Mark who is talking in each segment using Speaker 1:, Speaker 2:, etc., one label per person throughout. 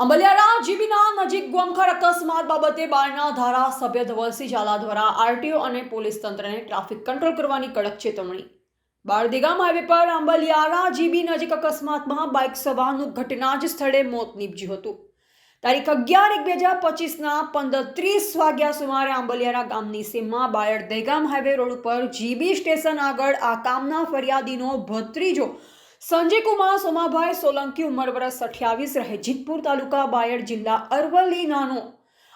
Speaker 1: અંબલિયારા જીબીના નજીક ગોમખર અકસ્માત બાબતે બારના ધારાસભ્ય ધવલસિંહ ઝાલા દ્વારા આરટીઓ અને પોલીસ તંત્રને ટ્રાફિક કંટ્રોલ કરવાની કડક ચેતવણી. બાળદેગામ હાઈવે પર આંબલિયારા જીબી નજીક અકસ્માતમાં બાઇક સવારનું ઘટના જ સ્થળે મોત નીપજ્યું હતું. તારીખ અગિયાર એક બે હજાર પચીસના પંદર ત્રીસ વાગ્યા સુમારે આંબલિયારા ગામની સીમમાં બાયડ દહેગામ હાઈવે રોડ ઉપર જીબી સ્ટેશન આગળ આ કામના ફરિયાદીનો ભત્રીજો સંજય કુમાર, સોમાભાઈ સોલંકી ઉંમર વર્ષ અઠ્યાવીસ રહે. જીતપુર તાલુકા બાયડ જિલ્લા અરવલ્લી નાનો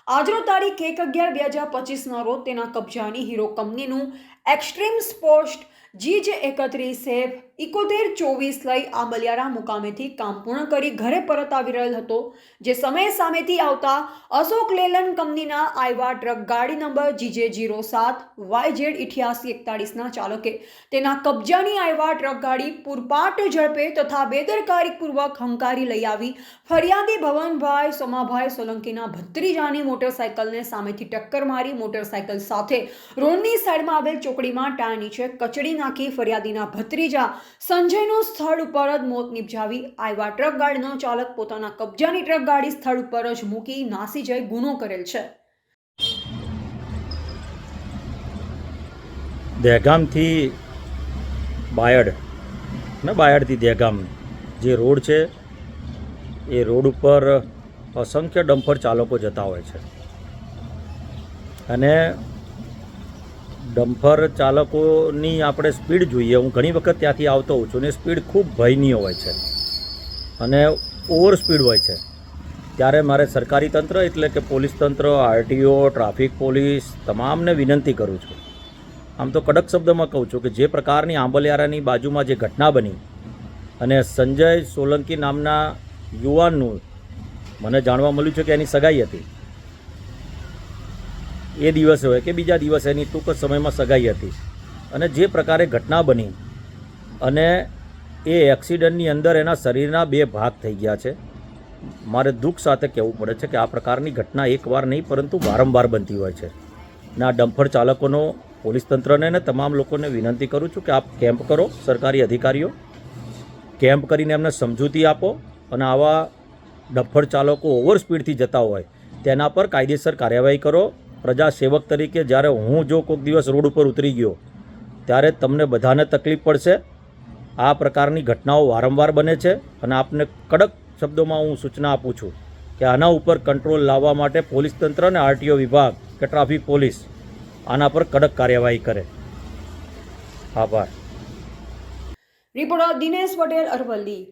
Speaker 1: આજનો તારીખ એક અગિયાર બે હજાર પચીસના રોજ તેના કબજાની હીરો કંપનીનું એક્સ્ટ્રીમ સ્પોર્ટ જી જે એકત્રીસ એફ ઇકોતેર ચોવીસ લઈ આંબલિયારા મુકામેથી કામ પૂર્ણ કરી ઘરે પરત આવી રહેલ હતો, જે સમય સામેથી આવતા અશોક લેલન કંપનીના આઈવા ટ્રક ગાડી નંબર જીજે જીરો સાત વાય જેડ ઇઠ્યાસી એકતાળીસના ચાલકે તેના કબજાની આઈવા ટ્રક ગાડી પૂરપાટ ઝડપે તથા બેદરકારીપૂર્વક હંકારી લઈ આવી. ફરિયાદી ભવનભાઈ સોમાભાઈ સોલંકીના ભત્રીજાની મોટરસાયકલને સામેથી ટક્કર મારી મોટરસાયકલ સાથે રોડની સાઈડમાં આવેલ ચોકડીમાં ટાયર નીચે કચડી નાખી ફરિયાદીના ભત્રીજા સંજયનું સ્થળ ઉપર જ મોત નિપજાવી આવ્યા ટ્રક ગાડીનો ચાલક પોતાના કબજાની ટ્રક ગાડી સ્થળ ઉપર જ મૂકી નાસી જઈ ગુનો કરેલ છે.
Speaker 2: દહેગામથી બાયડ, ને બાયડથી દહેગામ જે રોડ છે, એ રોડ ઉપર અસંખ્ય ડમ્પર ચાલકો જતા હોય છે. અને ડમ્પર ચાલકોની આપણે સ્પીડ જોઈએ. હું ઘણી વખત ત્યાંથી આવતો હોઉં છું ને સ્પીડ ખૂબ ભયનીય હોય છે. અને ઓવર સ્પીડ હોય છે. ત્યારે મારે સરકારી તંત્ર એટલે કે પોલીસ તંત્ર, આરટીઓ, ટ્રાફિક પોલીસ તમામને વિનંતી કરું છું. આમ તો કડક શબ્દમાં કહું છું કે જે પ્રકારની આંબલિયારાની બાજુમાં જે ઘટના બની અને સંજય સોલંકી નામના યુવાનનું મને જાણવા મળ્યું છે કે એની સગાઈ હતી. એ દિવસે હોય કે બીજા દિવસે એની ટૂંક સમયમાં સગાઈ હતી. અને જે પ્રકારે ઘટના બની અને એ એક્સિડન્ટની અંદર એના શરીરના બે ભાગ થઈ ગયા છે. મારે દુઃખ સાથે કહેવું પડે છે કે આ પ્રકારની ઘટના એકવાર નહીં, પરંતુ વારંવાર બનતી હોય છે. અને આ ડમ્ફર ચાલકોનો પોલીસ તંત્રને ને તમામ લોકોને વિનંતી કરું છું કે આપ કેમ્પ કરો, સરકારી અધિકારીઓ. કેમ્પ કરીને એમને સમજૂતી આપો અને આવા ડફર ચાલકો ઓવર સ્પીડથી જતા હોય, તેના પર કાયદેસર કાર્યવાહી કરો. પ્રજા સેવક તરીકે જ્યારે હું જો કોઈક દિવસ રોડ ઉપર ઉતરી ગયો, ત્યારે તમને બધાને તકલીફ પડશે. આ પ્રકારની ઘટનાઓ વારંવાર બને છે અને આપને કડક શબ્દોમાં હું સૂચના આપું છું કે આના ઉપર કંટ્રોલ લાવવા માટે પોલીસ તંત્ર અને આરટીઓ વિભાગ કે ટ્રાફિક પોલીસ આના પર કડક કાર્યવાહી કરે. આભાર.
Speaker 1: રિપોર્ટર દિનેશ પટેલ અરવલ્લી.